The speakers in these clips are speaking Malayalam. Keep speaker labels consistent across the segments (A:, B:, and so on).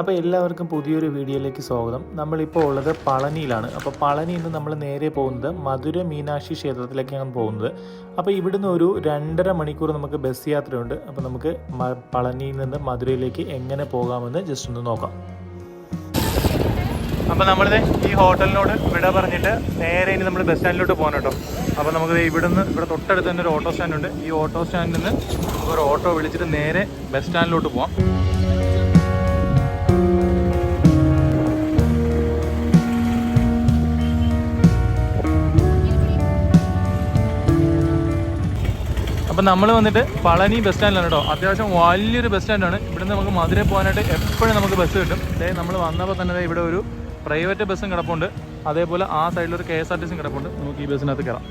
A: അപ്പോൾ എല്ലാവർക്കും പുതിയൊരു വീഡിയോയിലേക്ക് സ്വാഗതം. നമ്മളിപ്പോൾ ഉള്ളത് പളനിയിലാണ്. അപ്പോൾ പളനിയിൽ നിന്ന് നമ്മൾ നേരെ പോകുന്നത് മധുര മീനാക്ഷി ക്ഷേത്രത്തിലേക്കാണ് പോകുന്നത്. അപ്പോൾ ഇവിടുന്ന് ഒരു രണ്ടര മണിക്കൂർ നമുക്ക് ബസ് യാത്രയുണ്ട്. അപ്പോൾ നമുക്ക് പളനിയിൽ നിന്ന് മധുരയിലേക്ക് എങ്ങനെ പോകാമെന്ന് ജസ്റ്റ് ഒന്ന് നോക്കാം. അപ്പോൾ നമ്മൾ ഈ ഹോട്ടലിനോട് വിട പറഞ്ഞിട്ട് നേരെ ഇനി നമ്മൾ ബസ് സ്റ്റാൻഡിലോട്ട് പോകണം കേട്ടോ. അപ്പോൾ നമുക്ക് ഇവിടുന്ന് ഇവിടെ തൊട്ടടുത്ത് തന്നെ ഒരു ഓട്ടോ സ്റ്റാൻഡുണ്ട്. ഈ ഓട്ടോ സ്റ്റാൻഡിൽ നിന്ന് ഒരു ഓട്ടോ വിളിച്ചിട്ട് നേരെ ബസ് സ്റ്റാൻഡിലോട്ട് പോവാം. നമ്മൾ വന്നിട്ട് പളനി ബസ് സ്റ്റാൻഡിലാണ് കേട്ടോ. അത്യാവശ്യം വലിയൊരു ബസ് സ്റ്റാൻഡാണ് ഇവിടുന്ന് നമുക്ക് മധുര പോകാനായിട്ട് എപ്പോഴും നമുക്ക് ബസ് കിട്ടും. ദേ നമ്മൾ വന്നപ്പോൾ തന്നെ ഇവിടെ ഒരു പ്രൈവറ്റ് ബസ്സും കിടപ്പുണ്ട്. അതേപോലെ ആ സൈഡിൽ ഒരു കെ എസ് ആർ ടി സിയും കിടപ്പുണ്ട്. നമുക്ക് ഈ ബസ്സിനകത്ത് കയറാം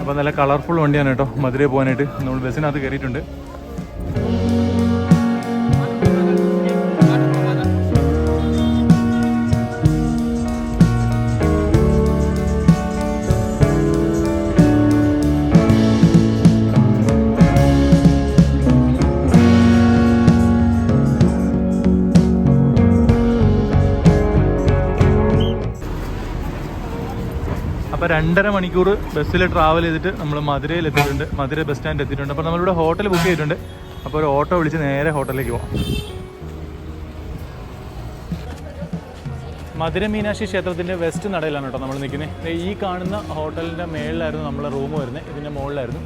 A: അപ്പോൾ നല്ല കളർഫുൾ വണ്ടിയാണ് കേട്ടോ. മധുരയിൽ പോകാനായിട്ട്. നമ്മൾ ബസ്സിനകത്ത് കയറിയിട്ടുണ്ട് അപ്പോൾ രണ്ടര മണിക്കൂർ ബസ്സിൽ ട്രാവൽ ചെയ്തിട്ട് നമ്മൾ മധുരയിൽ എത്തിയിട്ടുണ്ട്. മധുര ബസ് സ്റ്റാൻഡ് എത്തിയിട്ടുണ്ട്. അപ്പോൾ നമ്മളിവിടെ ഹോട്ടൽ ബുക്ക് ചെയ്തിട്ടുണ്ട്. അപ്പോൾ ഒരു ഓട്ടോ വിളിച്ച് നേരെ ഹോട്ടലിലേക്ക് പോകാം മധുര മീനാക്ഷി ക്ഷേത്രത്തിന്റെ വെസ്റ്റ് നടയിലാണ് കേട്ടോ നമ്മൾ നിൽക്കുന്നത് ഈ കാണുന്ന ഹോട്ടലിന്റെ മേളിലായിരുന്നു നമ്മളെ റൂം വരുന്നത് ഇതിന്റെ മുകളിലായിരുന്നു.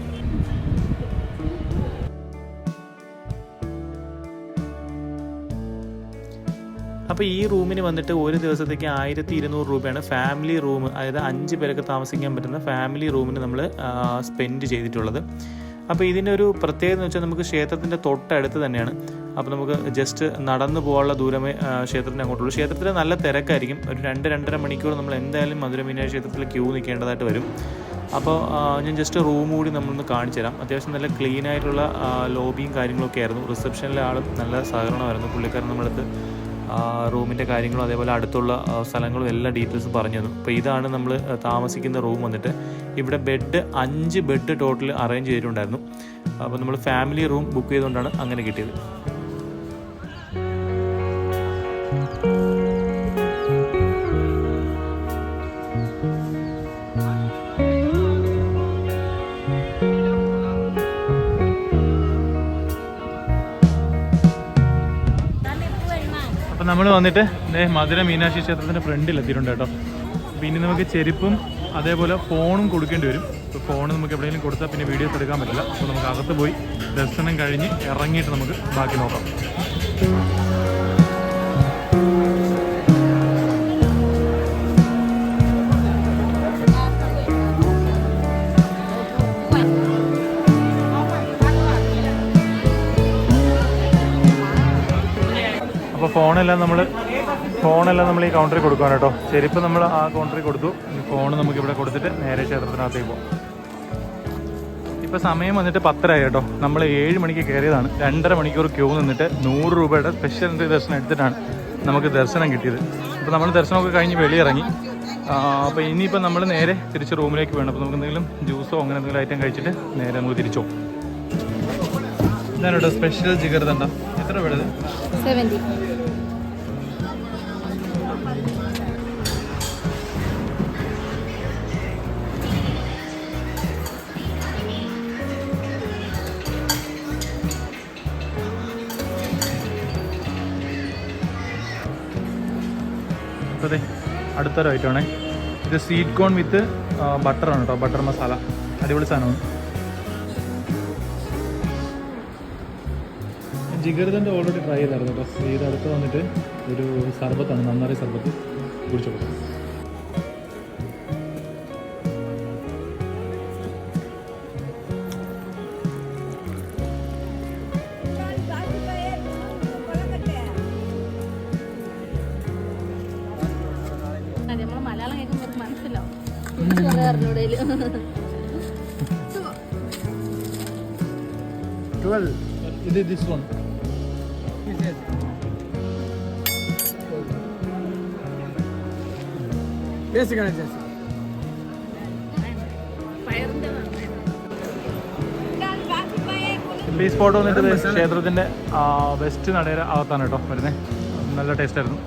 A: അപ്പോൾ ഈ റൂമിന് വന്നിട്ട് ഒരു ദിവസത്തേക്ക് ആയിരത്തി ഇരുന്നൂറ് രൂപയാണ് ഫാമിലി റൂം അതായത് അഞ്ച് പേരൊക്കെ താമസിക്കാൻ പറ്റുന്ന ഫാമിലി റൂമിന് നമ്മൾ സ്പെൻഡ് ചെയ്തിട്ടുള്ളത്. അപ്പോൾ ഇതിന്റെ ഒരു പ്രത്യേകത എന്ന് വെച്ചാൽ നമുക്ക് ക്ഷേത്രത്തിന്റെ തൊട്ടടുത്ത് തന്നെയാണ്. അപ്പോൾ നമുക്ക് ജസ്റ്റ് നടന്നു പോകാനുള്ള ദൂരമേ ക്ഷേത്രത്തിന് അങ്ങോട്ടുള്ളൂ. ക്ഷേത്രത്തിൽ നല്ല തിരക്കായിരിക്കും. ഒരു രണ്ട് രണ്ടര മണിക്കൂർ നമ്മൾ എന്തായാലും മധുര മീനാക്ഷി ക്ഷേത്രത്തിൽ ക്യൂ നിൽക്കേണ്ടതായിട്ട് വരും. അപ്പോൾ ഞാൻ ജസ്റ്റ് റൂം കൂടി നമ്മളൊന്ന് കാണിച്ചു തരാം. അത്യാവശ്യം നല്ല ക്ലീൻ ആയിട്ടുള്ള ലോബിയും കാര്യങ്ങളൊക്കെ ആയിരുന്നു. റിസപ്ഷനിലെ ആളും നല്ല സഹകരണമായിരുന്നു. പുള്ളിക്കാരൻ നമ്മളടുത്ത് റൂമിന്റെ കാര്യങ്ങളും അതേപോലെ അടുത്തുള്ള സ്ഥലങ്ങളും എല്ലാ ഡീറ്റെയിൽസും പറഞ്ഞു തന്നു. അപ്പോൾ ഇതാണ് നമ്മൾ താമസിക്കുന്ന റൂം വന്നിട്ട്. ഇവിടെ ബെഡ് അഞ്ച് ബെഡ് ടോട്ടൽ അറേഞ്ച് ചെയ്തിട്ടുണ്ടായിരുന്നു. അപ്പോൾ നമ്മൾ ഫാമിലി റൂം ബുക്ക് ചെയ്തുകൊണ്ടാണ് അങ്ങനെ കിട്ടിയത്. നമ്മൾ വന്നിട്ട് മധുര മീനാക്ഷി ക്ഷേത്രത്തിന്റെ ഫ്രണ്ടിൽ എത്തിയിട്ടുണ്ട് കേട്ടോ. പിന്നെ നമുക്ക് ചെരുപ്പും അതേപോലെ ഫോണും കൊടുക്കേണ്ടി വരും. ഇപ്പോൾ ഫോൺ നമുക്ക് എവിടെയെങ്കിലും കൊടുത്താൽ പിന്നെ വീഡിയോസ് എടുക്കാൻ പറ്റില്ല. അപ്പോൾ നമുക്ക് അകത്ത് പോയി ദർശനം കഴിഞ്ഞ് ഇറങ്ങിയിട്ട് നമുക്ക് ബാക്കി നോക്കാം. അപ്പോൾ ഫോണെല്ലാം നമ്മൾ ഫോണെല്ലാം നമ്മൾ ഈ കൗണ്ടറിൽ കൊടുക്കുകയാണ് കേട്ടോ. ചെരുപ്പ് നമ്മൾ ആ കൗണ്ടറിൽ കൊടുത്തു. ഫോൺ നമുക്ക് ഇവിടെ കൊടുത്തിട്ട് നേരെ ക്ഷേത്രത്തിനകത്തേക്ക് പോകും ഇപ്പോൾ സമയം വന്നിട്ട് പത്തരായി കേട്ടോ. നമ്മൾ ഏഴ് മണിക്ക് കയറിയതാണ്. രണ്ടര മണിക്കൂർ ക്യൂ നിന്നിട്ട് നൂറ് രൂപയുടെ സ്പെഷ്യൽ ദർശനം എടുത്തിട്ടാണ് നമുക്ക് ദർശനം കിട്ടിയത്. അപ്പോൾ നമ്മൾ ദർശനമൊക്കെ കഴിഞ്ഞ് വെളിയിറങ്ങി. അപ്പോൾ ഇനിയിപ്പോൾ നമ്മൾ നേരെ തിരിച്ച് റൂമിലേക്ക് വേണം. അപ്പോൾ നമുക്ക് എന്തെങ്കിലും ജ്യൂസോ അങ്ങനെ എന്തെങ്കിലും ഐറ്റം കഴിച്ചിട്ട് നേരെ നമുക്ക് തിരിച്ചു പോകും ഇതാണ് കേട്ടോ സ്പെഷ്യൽ ജിഗർദണ്ട എത്ര വേണ്ടത് സെവന്റി അതെ അടുത്തൊരു ഐറ്റമാണ് ഇത് സ്വീറ്റ് കോൺ വിത്ത് ബട്ടറാണ് കേട്ടോ ബട്ടർ മസാല അടിപൊളി സാധനമാണ്. ജിഗർദന്റെ ഓൾറെഡി ട്രൈ ചെയ്തായിരുന്നു കേട്ടോ. ഇത് അടുത്ത് വന്നിട്ട് ഒരു സർബത്താണ് നന്നാറി സർബത്ത് കുടിച്ചു ട്വൽവ് ഇത് ദിസ് വൺ ഈ സ്പോട്ട് വന്നിട്ട് ക്ഷേത്രത്തിന്റെ വെസ്റ്റ് നടയുടെ അകത്താണ് കേട്ടോ വരുന്നത് നല്ല ടേസ്റ്റ് ആയിരുന്നു.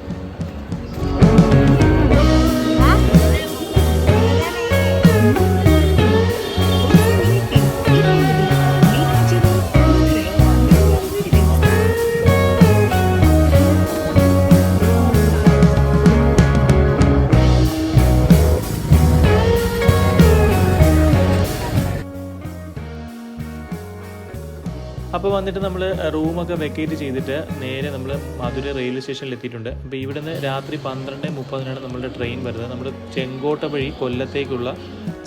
A: അപ്പോൾ വന്നിട്ട് നമ്മൾ റൂമൊക്കെ വെക്കേറ്റ് ചെയ്തിട്ട് നേരെ നമ്മൾ മധുര റെയിൽവേ സ്റ്റേഷനിൽ എത്തിയിട്ടുണ്ട് അപ്പോൾ ഇവിടുന്ന് രാത്രി പന്ത്രണ്ട് മുപ്പതിനാണ് നമ്മളുടെ ട്രെയിൻ വരുന്നത്. നമ്മൾ ചെങ്കോട്ട വഴി കൊല്ലത്തേക്കുള്ള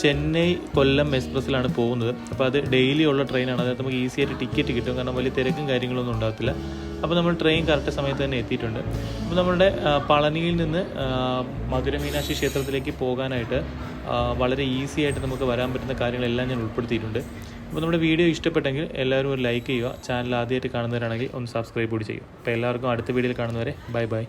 A: ചെന്നൈ കൊല്ലം എക്സ്പ്രസ്സിലാണ് പോകുന്നത്. അപ്പോൾ അത് ഡെയിലി ഉള്ള ട്രെയിനാണ്. അതായത് നമുക്ക് ഈസി ആയിട്ട് ടിക്കറ്റ് കിട്ടും. കാരണം വലിയ തിരക്കും കാര്യങ്ങളൊന്നും ഉണ്ടാകത്തില്ല അപ്പോൾ നമ്മൾ ട്രെയിൻ കറക്റ്റ് സമയത്ത് തന്നെ എത്തിയിട്ടുണ്ട്. അപ്പോൾ നമ്മുടെ പളനിയിൽ നിന്ന് മധുര മീനാക്ഷി ക്ഷേത്രത്തിലേക്ക് പോകാനായിട്ട് വളരെ ഈസി ആയിട്ട് നമുക്ക് വരാൻ പറ്റുന്ന കാര്യങ്ങളെല്ലാം ഞാൻ ഉൾപ്പെടുത്തിയിട്ടുണ്ട്. അപ്പോൾ നമ്മുടെ വീഡിയോ ഇഷ്ടപ്പെട്ടെങ്കിൽ എല്ലാവരും ഒരു ലൈക്ക് ചെയ്യുക. ചാനൽ ആദ്യമായിട്ട് കാണുന്നവരാണെങ്കിൽ ഒന്ന് സബ്സ്ക്രൈബ് കൂടി ചെയ്യുക. അപ്പോൾ എല്ലാവർക്കും അടുത്ത വീഡിയോയിൽ കാണുന്നവരെ ബൈ ബൈ